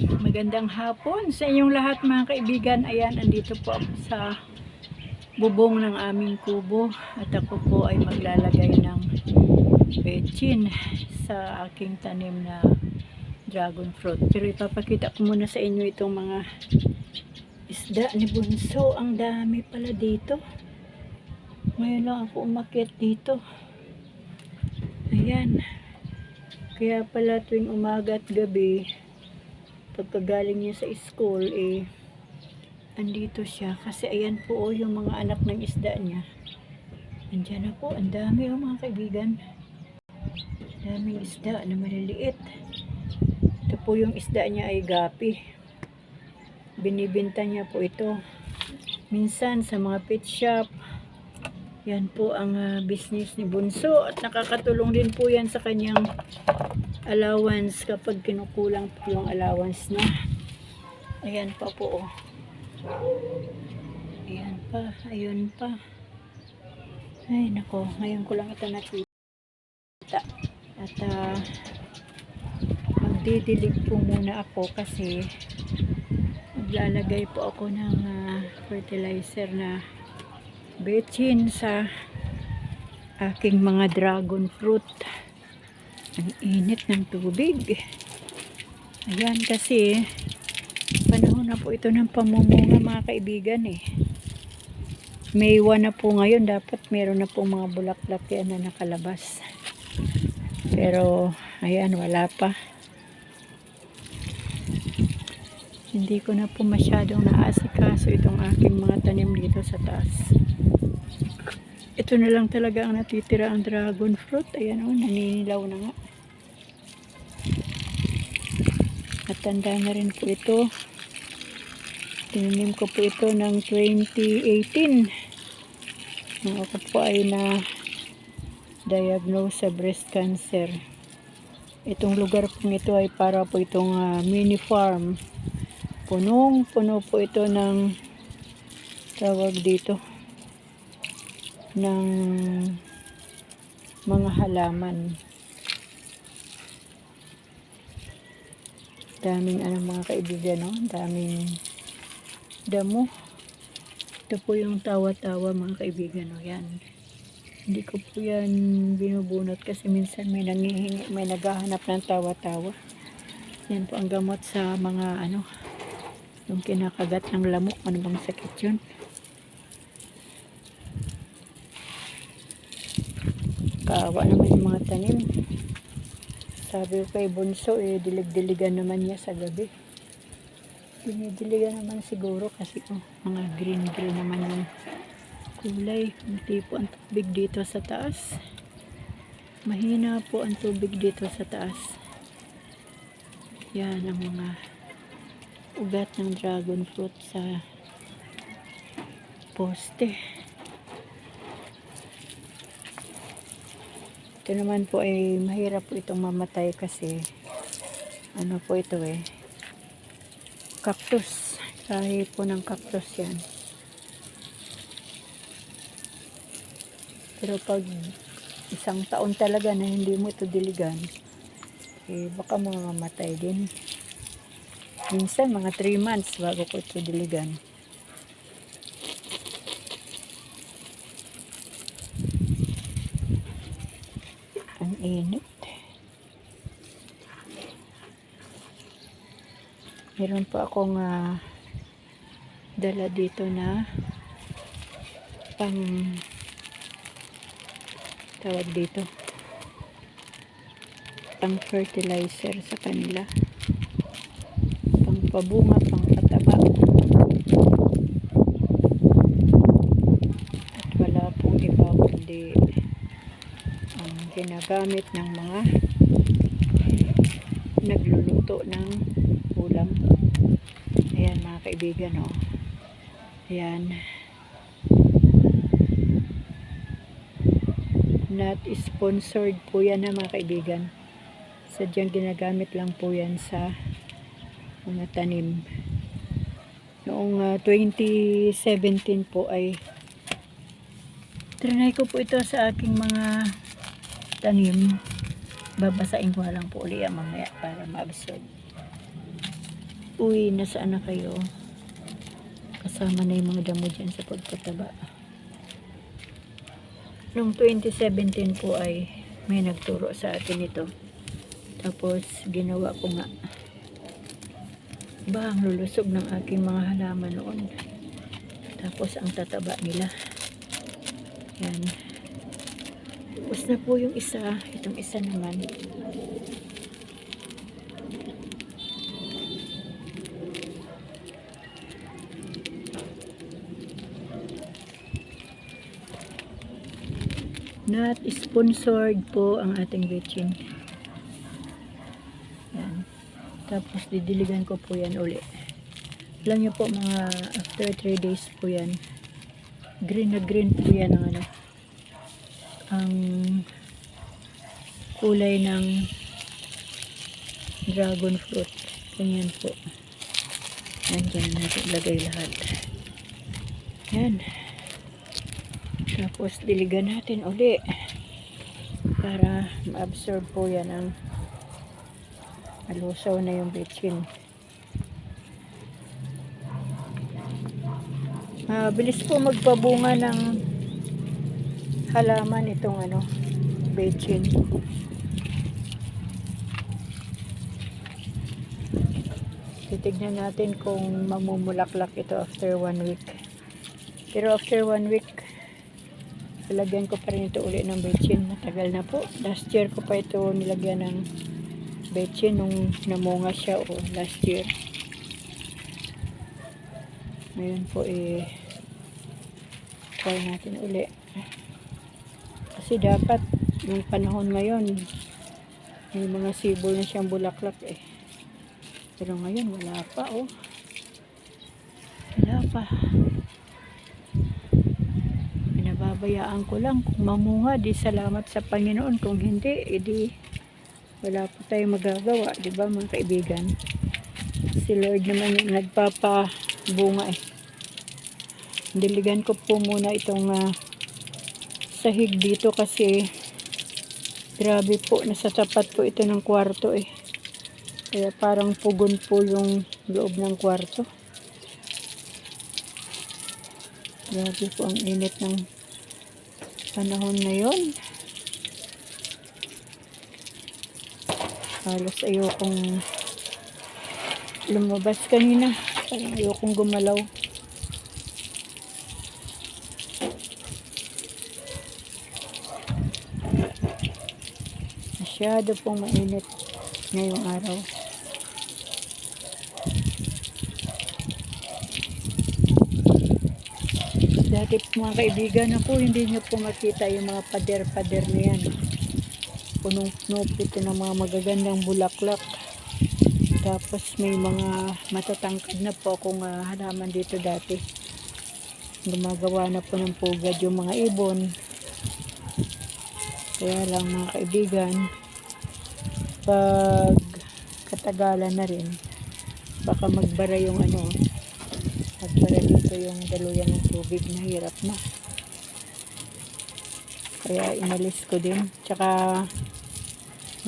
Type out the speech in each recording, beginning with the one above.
Magandang hapon sa inyong lahat mga kaibigan. Ayan, andito po ako sa bubong ng aming kubo at ako po ay maglalagay ng bechin sa aking tanim na dragon fruit. Pero ipapakita ko muna sa inyo itong mga isda ni Bunso. Ang dami pala dito. Ngayon lang ako umakyat dito. Ayan. Kaya pala tuwing umaga at gabi, pagkagaling niya sa school, eh, andito siya. Kasi ayan po oh, yung mga anak ng isda niya. Andyan na po, ang dami oh mga kaibigan. Daming isda na maliliit. Ito po yung isda niya ay gapi. Binibinta niya po ito. Minsan sa mga pet shop. Yan po ang ah, business ni Bunso at nakakatulong din po yan sa kanyang allowance kapag kinukulang po yung allowance na. Ayan pa po. Oh. Ayan pa, ayun pa. Ay nako, ngayon ko lang ito nakita. At ah, magdidilig po muna ako kasi maglalagay po ako ng ah, fertilizer na betchin sa aking mga dragon fruit. Ang init ng tubig. Ayan kasi panahon na po ito ng pamumunga mga kaibigan eh. May 1 na po ngayon. Dapat meron na po mga bulaklak yan na nakalabas. Pero ayan wala pa. Hindi ko na po masyadong naasikaso itong aking mga tanim dito sa taas. Ito na lang talaga ang natitira ang dragon fruit. Ayan o, naninilaw na nga. At tanda na rin po ito. Tinanim ko po ito ng 2018. Nung ako po ay na diagnose sa breast cancer. Itong lugar po ito ay para po itong ah, mini farm. Punong puno po ito ng tawag dito ng mga halaman. Daming ano mga kaibigan, no? Daming damo. Ito po yung tawa-tawa mga kaibigan, no? Yan. Hindi ko po yan binubunot kasi minsan may nangihingi, may naghahanap ng tawa-tawa. Yan po ang gamot sa mga ano, yung kinakagat ng lamok. Ano bang sakit yun? Kaawa naman yung mga tanim. Sabi ko kay Bunso, eh, dilig-diligan naman niya sa gabi. Dinidiligan naman siguro kasi oh, mga green-green naman yung kulay. Hindi po ang tubig dito sa taas. Mahina po ang tubig dito sa taas. Yan ang mga ugat ng dragon fruit sa poste. Ito naman po ay mahirap po itong mamatay kasi ano po ito eh cactus. Kahi po ng cactus yan. Pero pag isang taon talaga na hindi mo ito diligan, eh baka mamamatay din. Minsan mga 3 months bago ko ito diligan. Ang init. Meron pa akong ah, dala dito na pang tawag dito pang fertilizer sa kanila pabunga, pang pataba at wala pong iba kundi ang ginagamit ng mga nagluluto ng ulam. Ayan mga kaibigan, oh. Ayan. Not sponsored po yan na mga kaibigan. Sadyang ginagamit lang po yan sa mga tanim. Noong ah, 2017 po ay trinay ko po ito sa aking mga tanim. Babasain ko lang po ulit yan mamaya para ma-absorb. uy, nasaan na kayo? Kasama na yung mga damo dyan sa pagtataba. Noong 2017 po ay may nagturo sa atin ito. Tapos ginawa ko nga. Ba, ang lulusog ng aking mga halaman noon. Tapos ang tataba nila. Yan. Tapos na po yung isa. Itong isa naman. Not sponsored po ang ating bitchin. Yan. Tapos didiligan ko po yan uli. Alam niyo po mga after 3 days po yan. Green na green po yan ang ano. Ang kulay ng dragon fruit. Ganyan po. Nandiyan natin lagay lahat. Yan. Tapos diligan natin uli para ma-absorb po yan ang alusaw na yung bitchin. Mabilis po magpabunga ng halaman itong ano, bitchin. Titignan natin kung mamumulaklak ito after one week. Pero after one week, Lalagyan ko pa rin ito uli ng betchin. Matagal na po. Last year ko pa ito nilagyan ng betchin nung namunga siya o last year. Ngayon po eh try natin uli. Kasi dapat yung panahon ngayon may mga sibol na siyang bulaklak eh. Pero ngayon wala pa oh. Wala pa pinababayaan ko lang kung mamunga di salamat sa Panginoon kung hindi edi wala po tayong magagawa di ba mga kaibigan? Si Lord naman yung nagpapabunga eh. Diligan ko po muna itong uh, sahig dito kasi grabe po nasa tapat po ito ng kwarto eh. Kaya parang pugon po yung loob ng kwarto. Grabe po ang init ng panahon na yon halos ayokong lumabas kanina. Parang ayokong gumalaw. Masyado pong mainit ngayong araw. Dati mga kaibigan ako, hindi nyo po makita yung mga pader-pader na yan. Punong-puno po ito ng mga magagandang bulaklak. Tapos may mga matatangkad na po akong uh, halaman dito dati. Gumagawa na po ng pugad yung mga ibon. Kaya lang mga kaibigan, pag katagalan na rin, baka magbara yung ano, Nagbara dito yung daluyan ng tubig na hirap na. Kaya inalis ko din. Tsaka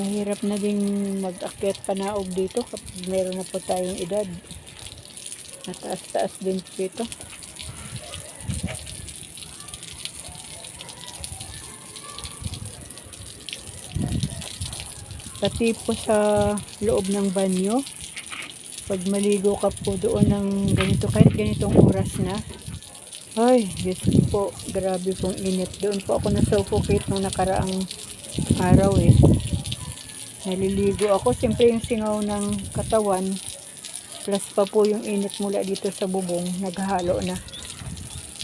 mahirap na din mag-akyat panaog dito kapag meron na po tayong edad. Mataas-taas din po ito. Pati po sa loob ng banyo, pag maligo ka po doon ng ganito kahit ganitong oras na ay Diyos po grabe pong init doon po ako nasuffocate nung nakaraang araw eh naliligo ako siyempre yung singaw ng katawan plus pa po yung init mula dito sa bubong naghalo na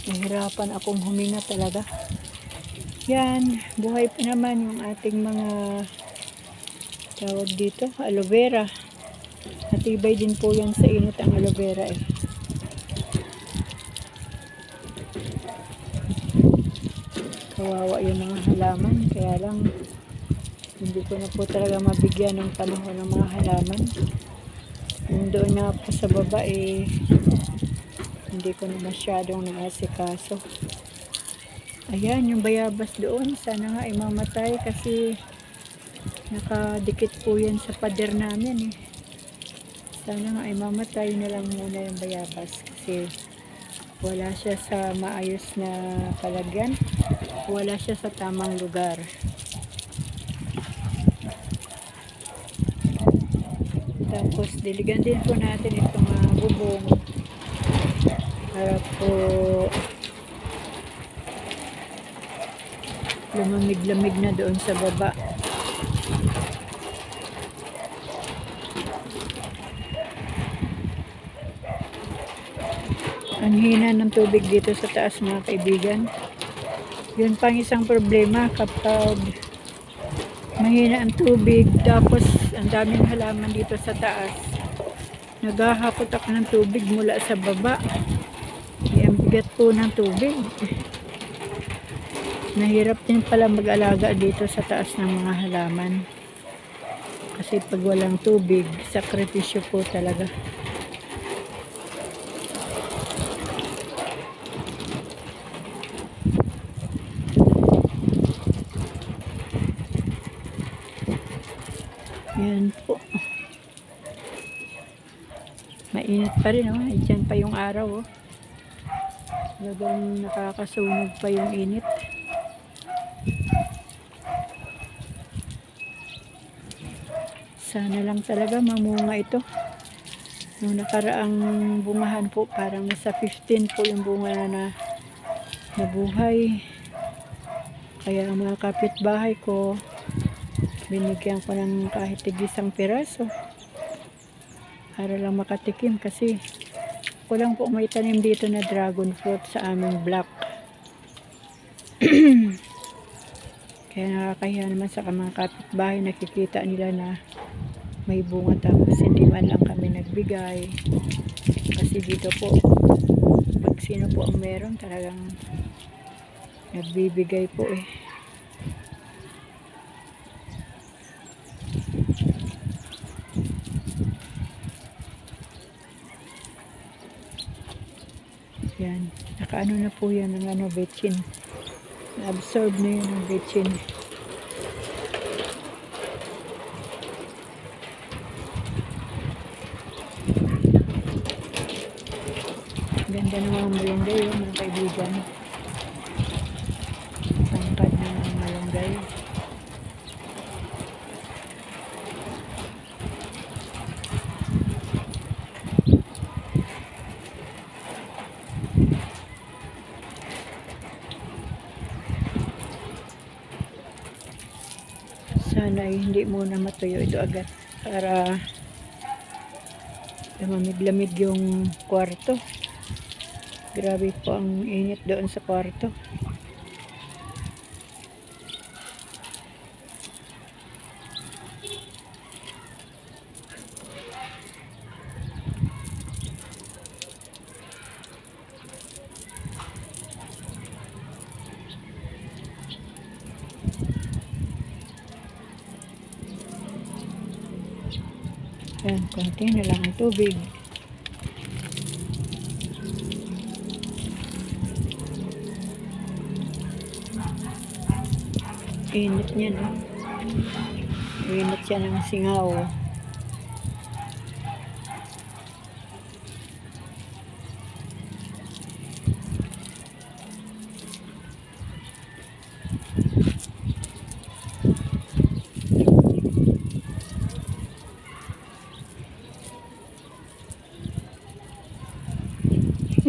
nahirapan akong huminga talaga yan buhay pa naman yung ating mga tawag dito aloe vera Matibay din po yan sa init ang aloe vera eh. Kawawa yung mga halaman. Kaya lang hindi ko na po talaga mabigyan ng panahon ng mga halaman. Doon na po sa baba eh hindi ko na masyadong naasikaso. Ayan, yung bayabas doon. Sana nga imamatay kasi nakadikit po yan sa pader namin eh Sana nga ay mamatay na lang muna yung bayabas kasi wala siya sa maayos na palagyan. Wala siya sa tamang lugar. Tapos diligan din po natin itong mga bubong para po lumamig-lamig na doon sa baba. Ang hina ng tubig dito sa taas mga kaibigan. Yun pang isang problema kapag mahina ang tubig tapos ang daming halaman dito sa taas. Naghahakot ako ng tubig mula sa baba. Eh, Ang bigat po ng tubig. Nahirap din pala mag-alaga dito sa taas ng mga halaman. Kasi pag walang tubig, sakripisyo po talaga. Yan po. Mainit pa rin, oh. Diyan pa yung araw, oh. Talagang nakakasunog pa yung init. Sana lang talaga mamunga ito. Nung nakaraang bungahan po, parang nasa 15 po yung bunga na, na nabuhay. Kaya ang mga kapitbahay ko, binigyan ko ng kahit isang piraso para lang makatikim kasi kulang po may tanim dito na dragon fruit sa aming block. Kaya nakakahiya naman sa mga kapitbahay nakikita nila na may bunga tapos hindi man lang kami nagbigay. Kasi dito po pag sino po ang meron talagang nagbibigay po eh Yan. Nakaano na po yan ng ano, betchin. Na-absorb na yun ng betchin. Ganda ng mga malunggay yun, mga kaibigan. Tangkad ng mga malunggay. Sana ay hindi muna matuyo ito agad para lamamig-lamig yung kwarto. Grabe po ang init doon sa kwarto. Yan, konti na lang ang tubig. Init niya, no? Init siya ng singaw.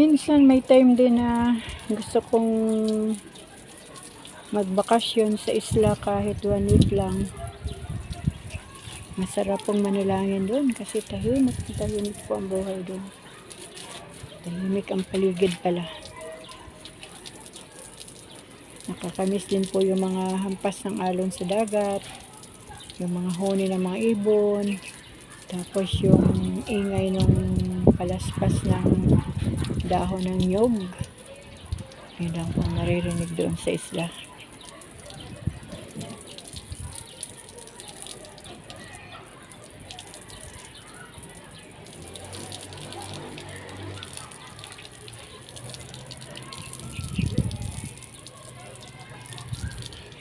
Minsan may time din na gusto kong magbakasyon sa isla kahit one week lang. Masarap pong manalangin doon kasi tahimik, tahimik po ang buhay doon. Tahimik ang paligid pala. Nakakamiss din po yung mga hampas ng alon sa dagat, yung mga huni ng mga ibon, tapos yung ingay ng palaspas ng dahon ng nyog. Yun lang po ang naririnig doon sa isla.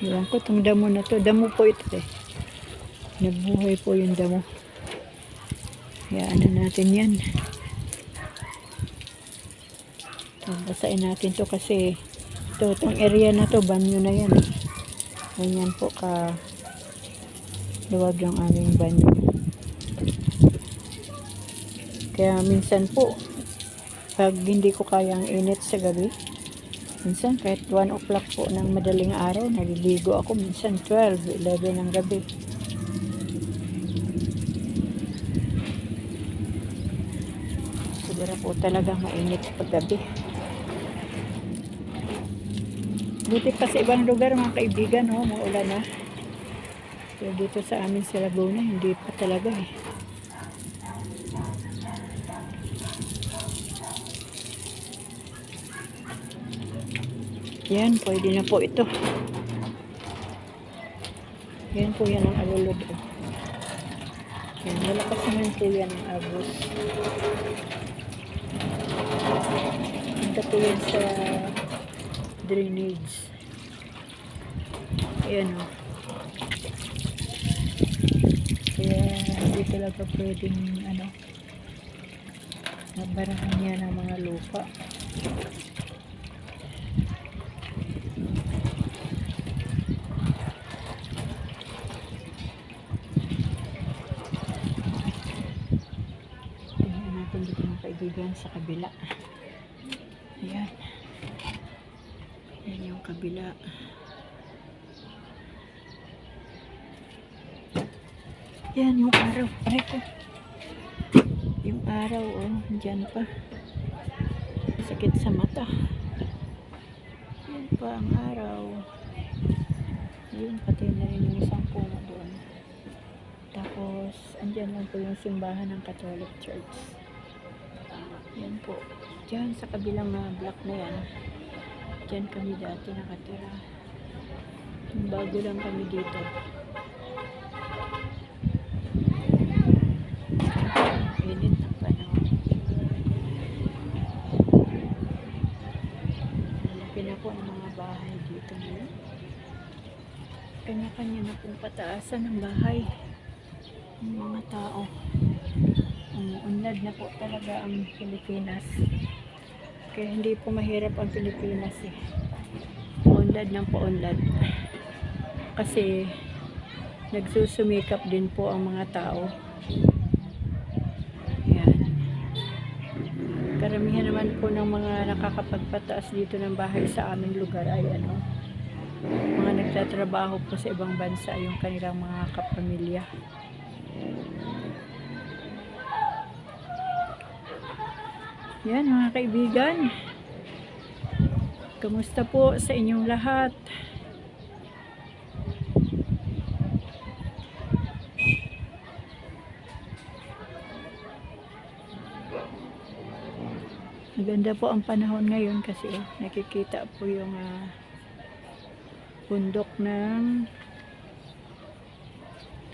Iwan ko itong damo na to. Damo po ito eh. Nabuhay po yung damo. Yan. Daanan natin yan. So, basahin natin to kasi ito, itong area na to, banyo na yan. Ganyan po ka luwag yung aming banyo. Kaya minsan po, pag hindi ko kayang init sa gabi, minsan kahit 1 o'clock po ng madaling araw, naliligo ako. Minsan 12, 11 ng gabi. Siguro po talaga mainit pag gabi. Buti pa sa ibang lugar mga kaibigan, oh, maulan na. Pero dito sa amin sa Laguna, hindi pa talaga eh. Yan, pwede na po ito. Yan po yan ang alulod. oh. Yan, malakas naman po yan ang agos. Punta po yan sa drainage. Ayan o. Kaya hindi talaga pwedeng ano nabarahan niya ng mga lupa. Tingnan natin dito mga kaibigan sa kabila. Ayan. Yan yung kabila. Yan yung araw. Aray ko. Yung araw, oh. Diyan pa. Sakit sa mata. Yan pa ang araw. Yun, pati na rin yung isang puno doon. Tapos, andyan lang po yung simbahan ng Catholic Church. Yan po. Diyan sa kabilang na block na yan. Diyan kami dati nakatira. Bago lang kami dito. Init ng panahon. Malaki na po ang mga bahay dito ngayon. Kanya-kanya na pong pataasan ng bahay. Ang mga tao. Ang unlad na po talaga ang Pilipinas. Kaya hindi po mahirap ang Pilipinas eh. Paunlad ng paunlad. Kasi nagsusumikap din po ang mga tao. Yan. Karamihan naman po ng mga nakakapagpataas dito ng bahay sa aming lugar ay ano, mga nagtatrabaho po sa ibang bansa yung kanilang mga kapamilya. Yan mga kaibigan. Kamusta po sa inyong lahat? Maganda po ang panahon ngayon kasi nakikita po yung ah, bundok ng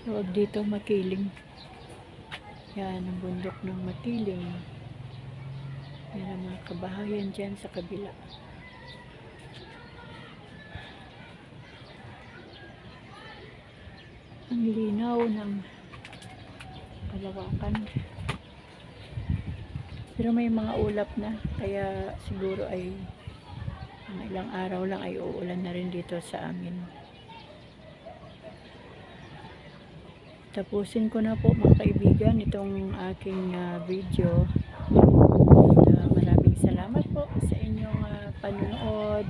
tawag dito makiling. Yan ang bundok ng makiling. Yan ang mga kabahayan dyan sa kabila. Ang linaw ng kalawakan. Pero may mga ulap na. Kaya siguro ay mga ilang araw lang ay uulan na rin dito sa amin. Tapusin ko na po mga kaibigan itong aking ah, video. Uh, maraming salamat po sa inyong ah, panonood.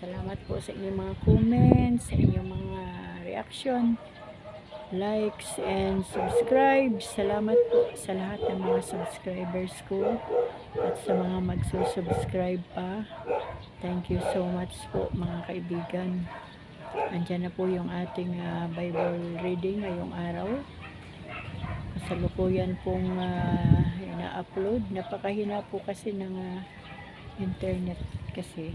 Salamat po sa inyong mga comments, sa inyong mga reaction, likes, and subscribe. Salamat po sa lahat ng mga subscribers ko at sa mga magsusubscribe pa. Thank you so much po mga kaibigan. Andyan na po yung ating ah, Bible reading ngayong araw kasalukuyan pong ah, ina-upload. Napakahina po kasi ng ah, internet kasi.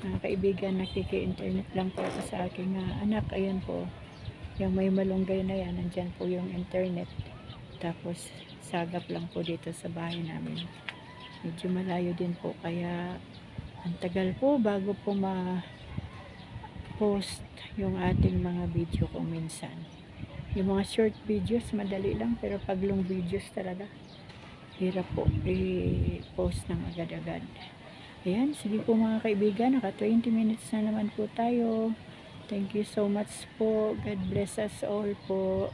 Mga kaibigan, nakiki-internet lang po sa aking ah, anak. Ayan po, yung may malunggay na yan, nandyan po yung internet. Tapos, sagap lang po dito sa bahay namin. Medyo malayo din po, kaya ang tagal po bago po ma post yung ating mga video kung minsan. Yung mga short videos, madali lang. Pero pag long videos talaga, hirap po i-post ng agad-agad. Ayan, sige po mga kaibigan, naka 20 minutes na naman po tayo. Thank you so much po. God bless us all po.